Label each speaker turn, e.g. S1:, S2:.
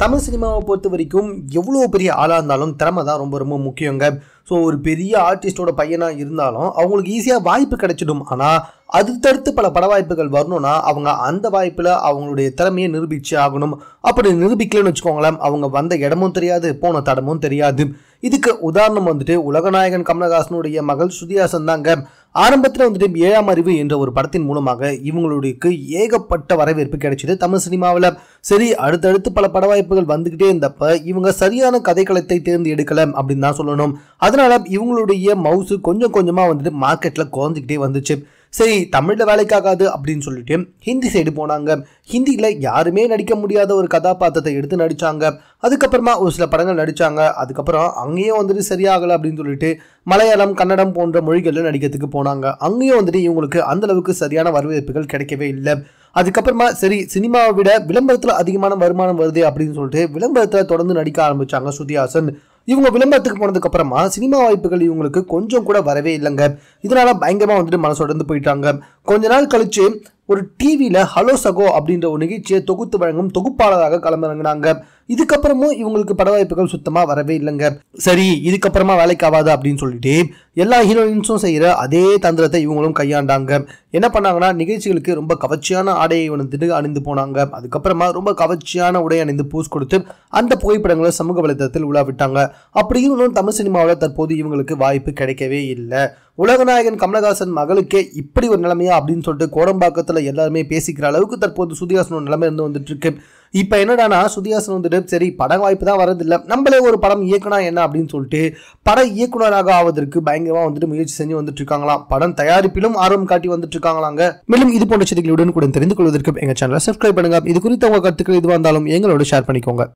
S1: தமிழ் சினிமாவை பொறுத்த வரைக்கும் எவ்வளோ பெரிய ஆளாக இருந்தாலும் திறமை தான் ரொம்ப ரொம்ப முக்கியங்க. ஸோ ஒரு பெரிய ஆர்டிஸ்டோட பையனாக இருந்தாலும் அவங்களுக்கு ஈஸியாக வாய்ப்பு கிடைச்சிடும். ஆனால் அது தடுத்து பல பட வாய்ப்புகள் வரணும்னா அவங்க அந்த வாய்ப்பில் அவங்களுடைய திறமையை நிரூபிச்சு ஆகணும். அப்படி நிரூபிக்கலன்னு வச்சுக்கோங்களேன் அவங்க வந்த இடமும் தெரியாது போன தடமும் தெரியாது. இதுக்கு உதாரணம் வந்துட்டு உலகநாயகன் கமலஹாசனுடைய மகள் ஸ்ருதிஹாசன் தாங்க ஆரம்பத்தில் வந்துட்டு ஏழாம் அறிவு என்ற ஒரு படத்தின் மூலமாக இவங்களுக்கு ஏகப்பட்ட வரவேற்பு கிடைச்சது தமிழ் சினிமாவில். சரி அடுத்தடுத்து பல பட வாய்ப்புகள் வந்துக்கிட்டே இருந்தப்ப இவங்க சரியான கதைக்களத்தை தேர்ந்து எடுக்கல அப்படின்னு தான் சொல்லணும். அதனால இவங்களுடைய மவுசு கொஞ்சம் கொஞ்சமாக வந்துட்டு மார்க்கெட்டில் குறைஞ்சிக்கிட்டே வந்துச்சு. சரி தமிழில் வேலைக்காகாது அப்படின்னு சொல்லிட்டு ஹிந்தி சைடு போனாங்க. ஹிந்தியில் யாருமே நடிக்க முடியாத ஒரு கதாபாத்திரத்தை எடுத்து நடித்தாங்க அதுக்கப்புறமா ஒரு சில படங்கள் நடித்தாங்க அதுக்கப்புறம் அங்கேயும் வந்துட்டு சரியாகலை அப்படின்னு சொல்லிட்டு மலையாளம் கன்னடம் போன்ற மொழிகளில் நடிக்கிறதுக்கு போனாங்க. அங்கேயும் வந்துட்டு இவங்களுக்கு அந்த அளவுக்கு சரியான வரவேற்புகள் கிடைக்கவே இல்லை. அதுக்கப்புறமா சரி சினிமாவை விட விளம்பரத்தில் அதிகமான வருமானம் வருது அப்படின்னு சொல்லிட்டு விளம்பரத்தில் தொடர்ந்து நடிக்க ஆரம்பித்தாங்க ஸ்ருதிஹாசன் இவங்க விளம்பரத்துக்கு போனதுக்கு அப்புறமா சினிமா வாய்ப்புகள் இவங்களுக்கு கொஞ்சம் கூட வரவே இல்லைங்க. இதனால பயங்கரமா வந்துட்டு மனசுடந்து போயிட்டாங்க. கொஞ்ச நாள் கழிச்சு ஒரு டிவியில் ஹலோ சகோ அப்படின்ற ஒரு நிகழ்ச்சியை தொகுத்து வழங்கும் தொகுப்பாளராக களமிறங்கினாங்க. இதுக்கப்புறமும் இவங்களுக்கு பட வாய்ப்புகள் சுத்தமாக வரவே இல்லைங்க. சரி இதுக்கப்புறமா வேலைக்கு ஆகாது அப்படின்னு சொல்லிட்டு எல்லா ஹீரோயின்ஸும் செய்கிற அதே தந்திரத்தை இவங்களும் கையாண்டாங்க. என்ன பண்ணாங்கன்னா நிகழ்ச்சிகளுக்கு ரொம்ப கவர்ச்சியான ஆடையை வந்துட்டு அணிந்து போனாங்க. அதுக்கப்புறமா ரொம்ப கவர்ச்சியான உடை அணிந்து பூஸ் கொடுத்து அந்த புகைப்படங்களை சமூக வலைதளத்தில் உலா விட்டாங்க. அப்படி இருந்தும் தமிழ் சினிமாவில் தற்போது இவங்களுக்கு வாய்ப்பு கிடைக்கவே இல்லை. உலகநாயகன் கமலஹாசன் மகளுக்கே இப்படி ஒரு நிலைமையா அப்படின்னு சொல்லிட்டு கோடம்பாக்கத்தில் எல்லாருமே பேசிக்கிற அளவுக்கு தற்போது சுதிஹாசனோட நிலைமை இருந்து வந்துட்டு இருக்கு இப்போ என்னடானா சுதிகாசன் வந்துட்டு சரி படம் வாய்ப்பு தான் வரதில்லை நம்மளே ஒரு படம் இயக்குனா என்ன அப்படின்னு சொல்லிட்டு பட இயக்குனராக ஆவதற்கு பயங்கரமாக வந்துட்டு முயற்சி செஞ்சு வந்துட்டு இருக்காங்களாம் படம் தயாரிப்பிலும் ஆர்வம் காட்டி வந்துட்டு இருக்காங்களாங்க மேலும் இது போன்ற செய்திகளுடன் கூட தெரிந்து கொள்வதற்கு எங்கள் சேனலை சப்ஸ்கிரைப் பண்ணுங்க. இது குறித்த உங்கள் கருத்துக்கள் எதுவாக இருந்தாலும் எங்களோட ஷேர் பண்ணிக்கோங்க.